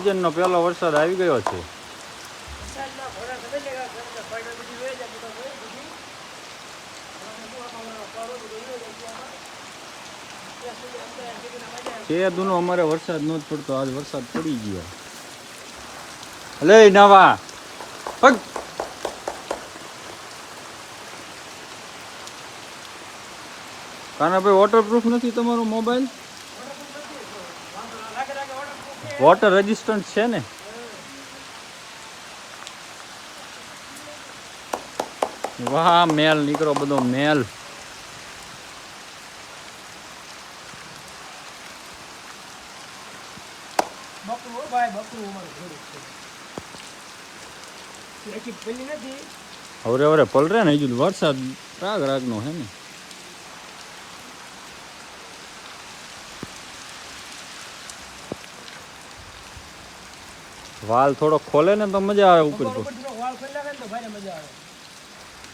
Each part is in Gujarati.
સિઝનનો પહેલો વરસાદ આવી ગયો છે. છે દુનો અમારે વરસાદ નહોતો પડતો, આજ વરસાદ પડી ગયો. લે નવા. પગ. કાનાભાઈ વોટરપ્રૂફ નથી તમારો મોબાઈલ લાગે લાગે order book છે. વોટર રેઝિસ્ટન્ટ છે ને? વાહ મેલ નીકળો બધો મેલ. હવે હવે પલરે ને હજુ વરસાદ રાગ રાગનો હે ને. વાલ થોડો ખોલે ને તો મજા આવે ઉપર તો ઉપર થોડો વાળ ખોલી નાખે ને તો ભારે મજા આવે.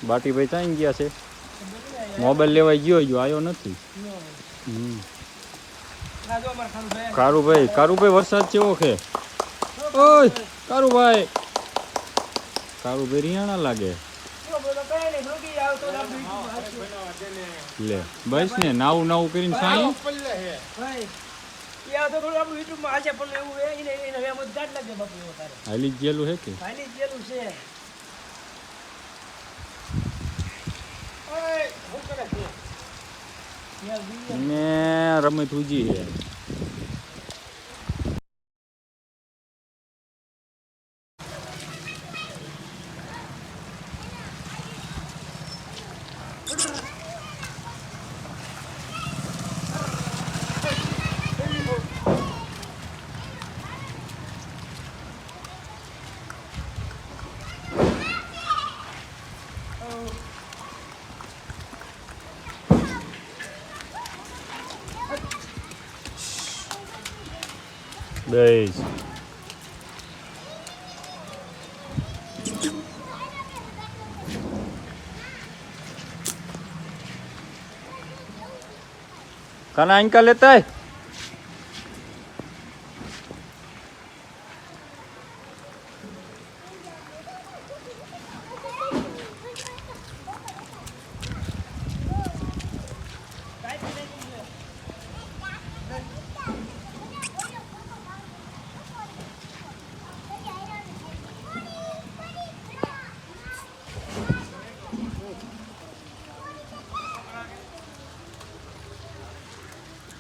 બાટી ભાઈ ચાઈ ગયા છે. મોબાઈલ લેવાય ગયો ગયો આવ્યો નથી. કારુભાઈ કારુભાઈ વરસાદ કેવો છે? ઓય કારુભાઈ. કારુભાઈ રિયાણા લાગે. લે બસ ને નાવું નાવું કરીને સાઈ. હાલી જ ગયેલું હે કે? ખાલી જેલું છે. ને રમત ઉજી હે દઈશ કાના ઇનકા લેતા હે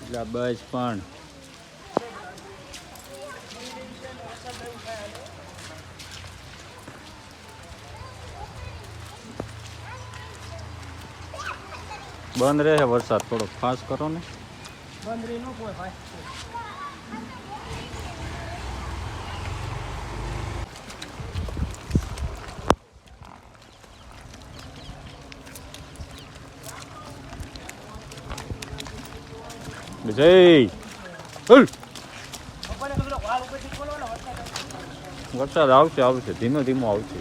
એટલે આ બસ પણ. બંધ રહે વરસાદ થોડો ફાસ કરો ને. બંધ રહી ન કોઈ ભાઈ. જય વરસાદ આવે. વરસાદ આવશે આવશે. ધીમે ધીમો આવશે.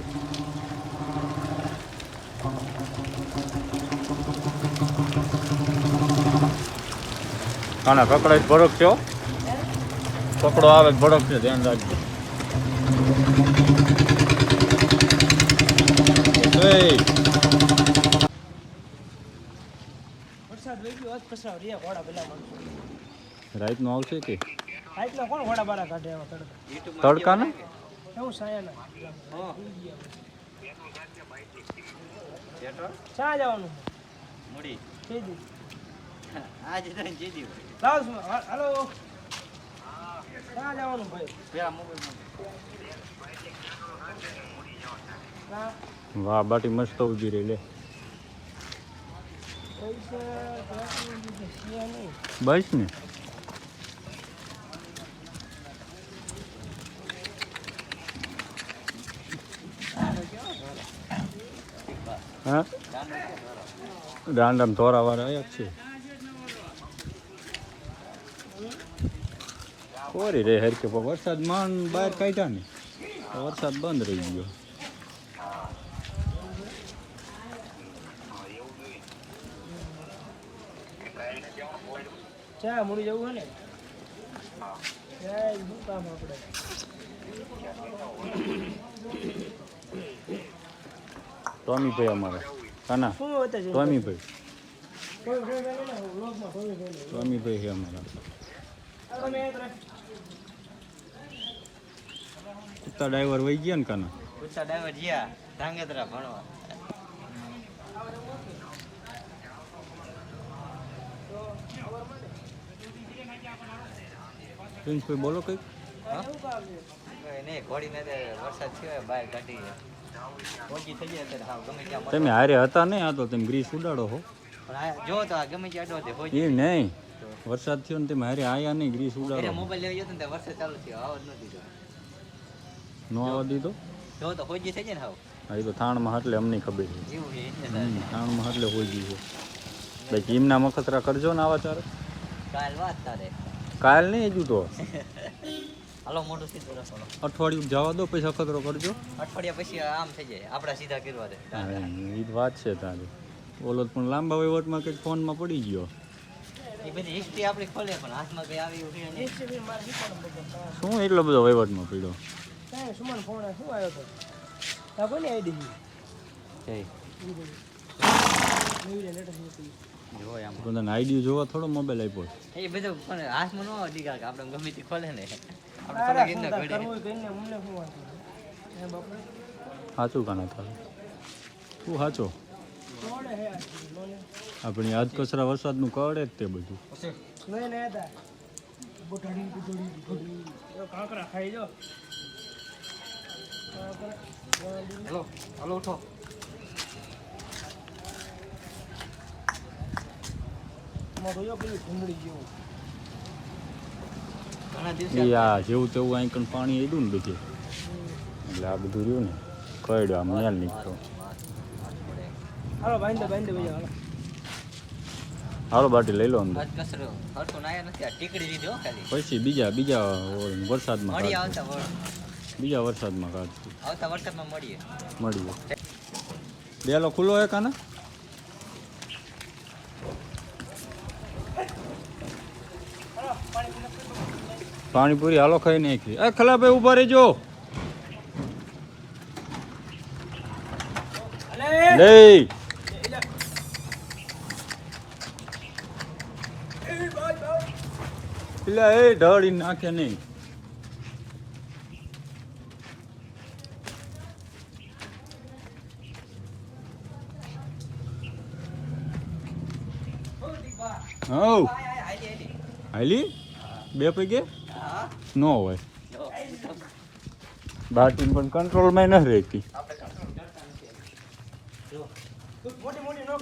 આના કકડાઈ ભડક છે. કકડો આવે ભડક છે, ધ્યાન રાખજો. જય વરસાદ વહી ગયો જ પછાડ રહ્યા ઘોડા પેલા માણસો રાતનું આવશે કે? આટલા કોણ ઘોડા બારા કાઢે એમાં તડકા? તડકા ને એવું સાયાના. શા જવાનું? મૂડી. કેદી આજે તો જીજી લાવ હાલો. શા જવાનું ભાઈ? મોબાઈલ વાહ બાટી મસ્ત ઊભી રહી લે પૈસા ક્યાંથી લીધે? છે નહીં. બસ ને હા દાંડામ ધોરા વાળા આવ્યા છે કોરી રે હરકે વરસાદ માંડ બહાર કાઢ્યા ને. વરસાદ બંધ રહી ગયો. ચા મૂડી જવું હે ને? શું કામ આપણે ટોમીભાઈ અમારે. કાના? શું ભાઈ ટોમી ટોમીભાઈ. છે અમારા. કુત્તા ડ્રાઈવર વહી ગયા ને કાના? કુત્તા ડ્રાઈવર ગયા ધાંગધ્રા ભણવા. પ્રિન્સભાઈ બોલો કંઈક. તમે હારે હતા નહીં આ તો તમે ગ્રીસ ઉડાડો હો. જો તો ગમે એ નહીં વરસાદ થયો ને તમે હારે આયા નહીં ગ્રીસ ઉડાડો. મોબાઈલ લેવા ગયો ને વરસાદ ચાલુ થયો આવો જ નથી નો આવવા દીધો? જો તો હોજી થઈ જાય ને હાવ. હા એ તો થાણમાં એટલે અમને ખબર છે. થાણમાં એટલે ગયું છે. બાકી એમના મખતરા કરજો ને આવા ચારે. કાલ વાત તારે. કાલ નહીં હજુ તો. હાલો મોટું સીધું રસો અઠવાડિયું જવા દો પછી અખતરો કરજો. અઠવાડિયા પછી આમ થઈ જાય. આપણા સીધા કરવા દે. એ વાત છે તારી. ઓલો તો પણ લાંબા વહીવટમાં કંઈક ફોનમાં પડી ગયો. એ બધી હિસ્ટ્રી આપણી ખોલે પણ હાથમાં કઈ આવી શું એટલો બધો વહીવટમાં પડ્યો કાંઈ સુમન ફોન શું આવ્યો હતો આ કોની આઈડી છે? જો આમ પણ તને આઈડિયો જોવા થોડો મોબાઈલ આપ્યો. એ બધું પણ હાથમાં ન આવે ડીગા કે આપણે ગમે તે ખોલે ને. આપણે કરવું હોય કરીને અમને શું વાંધો સાચું કાના તારે? તું સાચો આપણી આજ કચરા વરસાદનું કળે જ તે બધું. નહીં નહીં હતા બુટડી બુટડી બુટડી એ કાંકરા ખાઈ જો. હલો હલો ઉઠો. પેલી જેવું. આ તેવું અહીં કણ પાણી એડું ને બધે. એટલે આ બધું રહ્યું ને. કડ્યો આમ મેલ નીકળો હાલો બાંધો બાંધો ભાઈ હાલો. હાલો બાટી લઈ લો અંદર. આજ કસરો હરખું નાયા નથી આ ટીકડી દીધી હો ખાલી. પછી બીજા બીજા વરસાદમાં બીજા વરસાદમાં કાઢશું. આવતા વરસાદમાં મળીએ. મળીએ. બેલો ખુલ્લો હે કાના? પાણીપુરી હાલો ખાઈ નાખી. એ ખલા ભાઈ ઊભા રહેજો. અલે! લે પેલા એ ઢળી નાખે નહીં. હાલી બે પૈકી? ન હોય બાટી પણ કંટ્રોલમાં રહેતી નો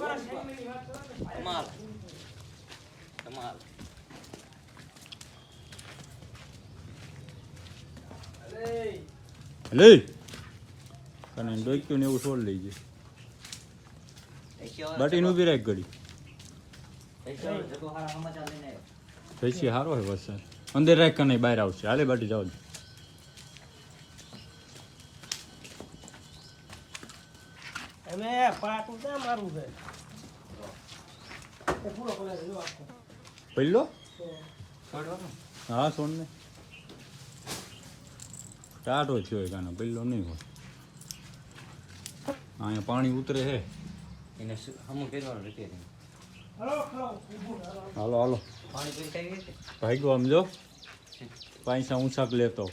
અલે લે. અને ડોક્યું ને એવું છોડ લઈ જાય બાટીન ઊભી રાખ ઘડી. પછી સારો હોય વરસાદ. અંદર રાખ નહીં બહાર આવશે. હાલે બાટી જાવ અમે પાટું ક્યાં મારું છે એ પૂરો કરે છે જો આખો. પહેલો તો છોડવાનું હા સોન ને ટાટો થયો હોય કાનો પહેલો નહીં હોય. અહીંયા પાણી ઉતરે છે એને હાલો. હાલો. ભાગ્યો સમજો પૈસા ઊંચાક લેતો.